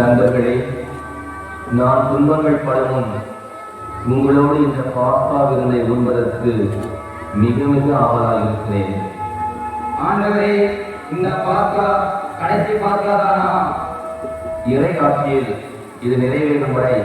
சீடர்களே நான் துன்பங்கள் படமும் உங்களோடு இந்த பாஸ்தா விருந்தை உண்பதற்கு மிக மிக ஆவலாக இருக்கிறேன். ஆண்டவரே இந்த பாஸ்கா கடைசி பாஸ்கா தானா இறை ஆட்சியில் இது நிறைவேறும் வரை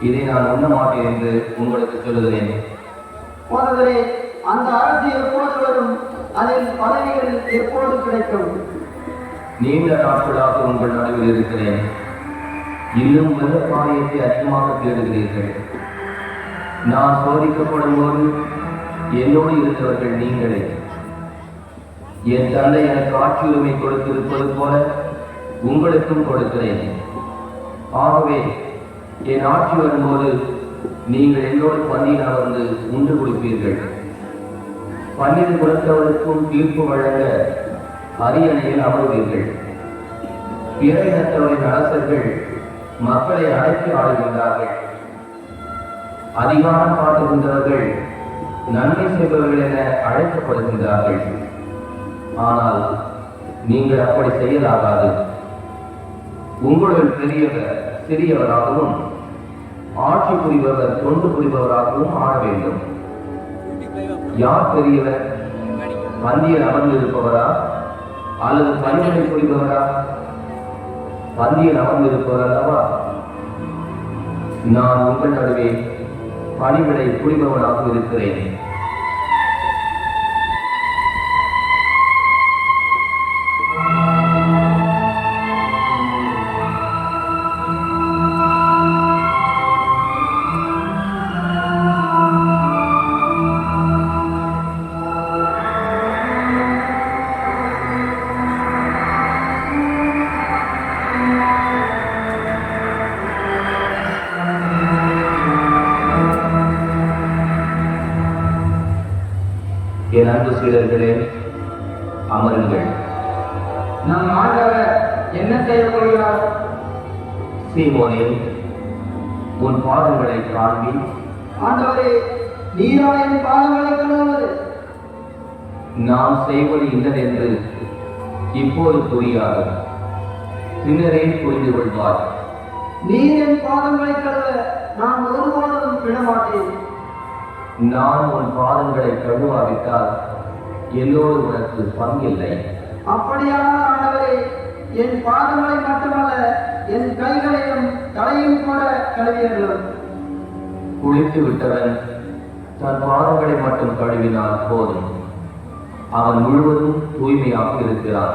இதை நான் உண்ண மாட்டேன் என்று உங்களுக்கு சொல்லுகிறேன். போதவரே அந்த அரசு எப்போது வரும்? அதில் பதவிகள் எப்போது கிடைக்கும்? நீண்ட நாட்களாக உங்கள் நடுவில் இருக்கிறேன். இன்னும் வெள்ள காரியத்தை அதிகமாக தேடுகிறீர்கள். நான் சோதிக்கப்படும் போது என்னோடு இருந்தவர்கள் நீங்களே. என் தந்தை எனக்கு ஆட்சி உரிமை கொடுத்திருப்பது போல உங்களுக்கும் கொடுக்கிறேன். ஆகவே என் ஆட்சி வரும்போது நீங்கள் என்னோடு பந்தியில் அமர்ந்து உண்டு குடிப்பீர்கள். பன்னீர் குலத்தவருக்கும் தீர்ப்பு வழங்க அரியணையில் அமர்வீர்கள். பிற இனத்தவரின் அரசர்கள் மக்களை அழைத்து ஆளுகின்றார்கள். அதிகாரம் காட்டுகின்றவர்கள் நன்மை செய்பவர்கள் என அழைக்கப்படுகின்றார்கள். ஆனால் நீங்கள் அப்படி செய்யலாகாது. உங்களுள் பெரியவர் சிறியவராகவும் ஆட்சி புரிபவர் தொண்டு புரிபவராகவும் ஆட வேண்டும். யார் பெரியவர்? பந்தியில் அமர்ந்திருப்பவரா? அல்லது பணிகளை புரிபவரா பந்தியில் அமர்ந்திருப்பவர் அல்லவா நான் உங்கள் நடுவே பணிவிடை புரிபவனாக இருக்கிறேன். என் அன்பு சீடர்களே அமருங்கள். நம் ஆண்டவர் என்ன செய்ய போகிறார் சீமோனே உன் பாதங்களை காண்பி. ஆண்டவரே நீரா என் பாதங்களை கழுவுவது. நாம் செய்வது இன்னதென்று இப்போது புரியாது பின்னரே புரிந்து கொள்வார். நீர் என் பாதங்களை கழுவ நான் ஒருபோதும் விடமாட்டேன். நான் உன் பாதங்களை கழுவாவிட்டால் என்னோடு உனக்கு பங்கில்லை. அப்படியானால் ஆண்டவரே என் பாதங்களை மட்டுமல்ல என் கைகளையும் தலையும் கூட கழுவியர்களும் குளித்து விட்டவன் தன் பாதங்களை மட்டும் கழுவினால் போதும். அவன் முழுவதும் தூய்மையாக இருக்கிறான்.